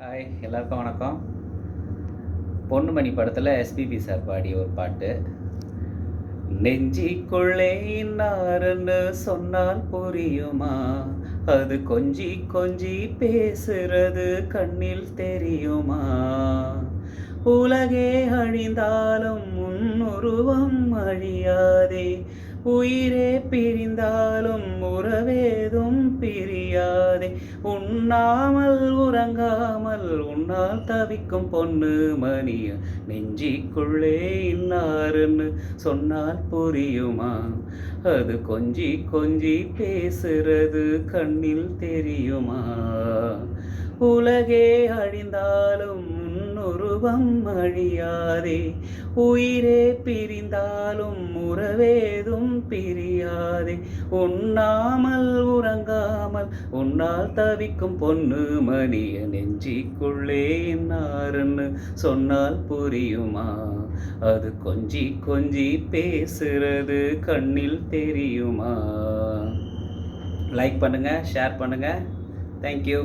Hi எல்லாருக்கும் வணக்கம். பொன்னுமணி படத்தில் எஸ்பிபி சார் பாடிய ஒரு பாட்டு. நெஞ்சிக்குள்ளே இன்னாருன்னு சொன்னால் புரியுமா? அது கொஞ்சி கொஞ்சி பேசுறது கண்ணில் தெரியுமா? உலகே அழிந்தாலும் உருவம் அழியாதே. உயிரே பிரிந்தாலும் உறவே பிரியாதே உண்ணாமல் உறங்காமல் உன்னால் தவிக்கும் பொண்ணு மணிய. நெஞ்சிக்குள்ளே இன்னாருன்னு சொன்னால் புரியுமா? அது கொஞ்சி கொஞ்சி பேசுறது கண்ணில் தெரியுமா? உலகே அழிந்தாலும் உருவம் அழியாதே. உயிரே பிரிந்தாலும் உறவேதும் பிரியாதே. உண்ணாமல் உறங்காமல் உன்னால் தவிக்கும் பொண்ணு மணிய நெஞ்சிக்குள்ளே நாருன்னு சொன்னால் புரியுமா? அது கொஞ்சி கொஞ்சி பேசுறது கண்ணில் தெரியுமா? லைக் பண்ணுங்கள் ஷேர் பண்ணுங்கள் தேங்க்யூ